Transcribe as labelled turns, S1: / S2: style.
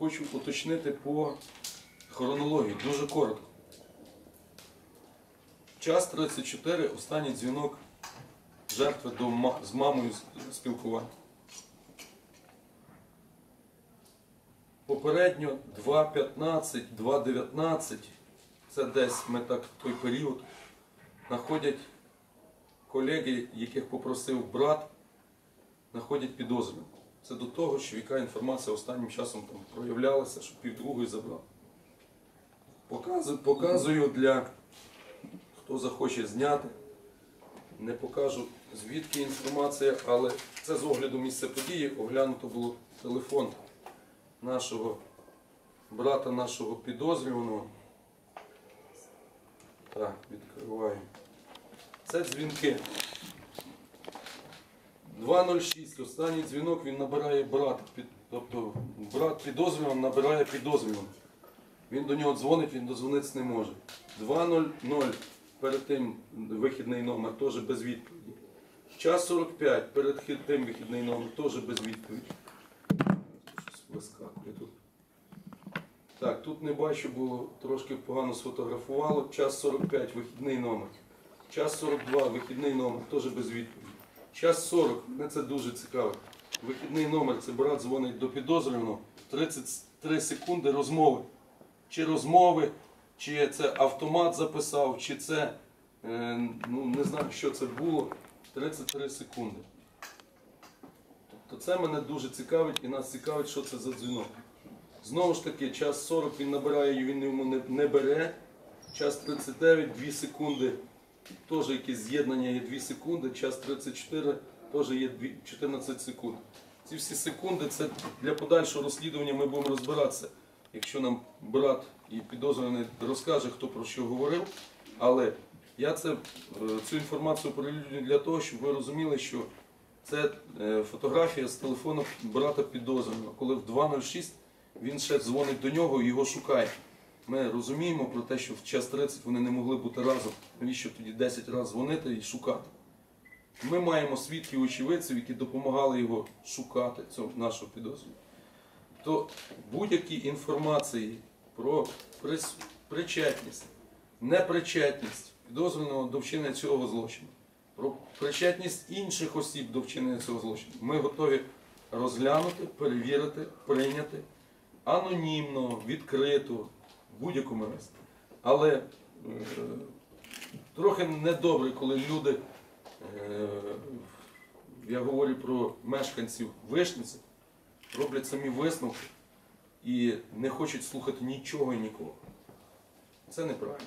S1: хочу уточнити по хронології, дуже коротко. Час 34, останній дзвінок жертви до з мамою спілкування. Попередньо 2.15, 2.19, це десь ми так той період, знаходять колеги, яких попросив брат, знаходять підозрюваних. Це до того, що яка інформація останнім часом там проявлялася, що півдругої забрав. Показую, показую для хто захоче зняти. Не покажу звідки інформація, але це з огляду місця події. Оглянуто було телефон нашого брата, нашого підозрюваного. Так, відкриваємо. Це дзвінки. 206. Останній дзвінок він набирає брат. Тобто брат підозрюваний набирає підозрюваного. Він до нього дзвонить, він дозвонитися не може. 2.00 перед тим вихідний номер теж без відповіді. Час 45 перед тим вихідний номер теж без відповіді. Так, тут не бачу, бо трошки погано сфотографувало. Час 45 вихідний номер. Час 42 вихідний номер теж без відповіді. Час 40, мене це дуже цікаво. Вихідний номер, це брат дзвонить до підозрюваного. 33 секунди розмови. Чи розмови, чи це автомат записав, чи це е, ну, не знаю, що це було. 33 секунди. Тобто це мене дуже цікавить і нас цікавить, що це за дзвінок. Знову ж таки, час 40 він набирає, він йому не, не бере. Час 39, 2 секунди. Теж якесь з'єднання є 2 секунди. Час 34 теж є 14 секунд. Ці всі секунди це для подальшого розслідування ми будемо розбиратися. Якщо нам брат і підозрюваний розкаже, хто про що говорив. Але я це, е, цю інформацію прилюднюю для того, щоб ви розуміли, що це е, фотографія з телефону брата підозрюваного, коли в 2.06 він ще дзвонить до нього і його шукає. Ми розуміємо про те, що в час 30 вони не могли бути разом. Навіщо тоді 10 разів дзвонити і шукати? Ми маємо свідків очевидців, які допомагали його шукати, цього нашого підозрюваного. То будь-які інформації про причетність, непричетність підозрюваного до вчинення цього злочину, про причетність інших осіб до вчинення цього злочину, ми готові розглянути, перевірити, прийняти анонімно, відкрито, будь-якому разі. Але е, трохи недобре, коли люди, е, я говорю про мешканців Вишниці, роблять самі висновки і не хочуть слухати нічого і нікого. Це неправильно.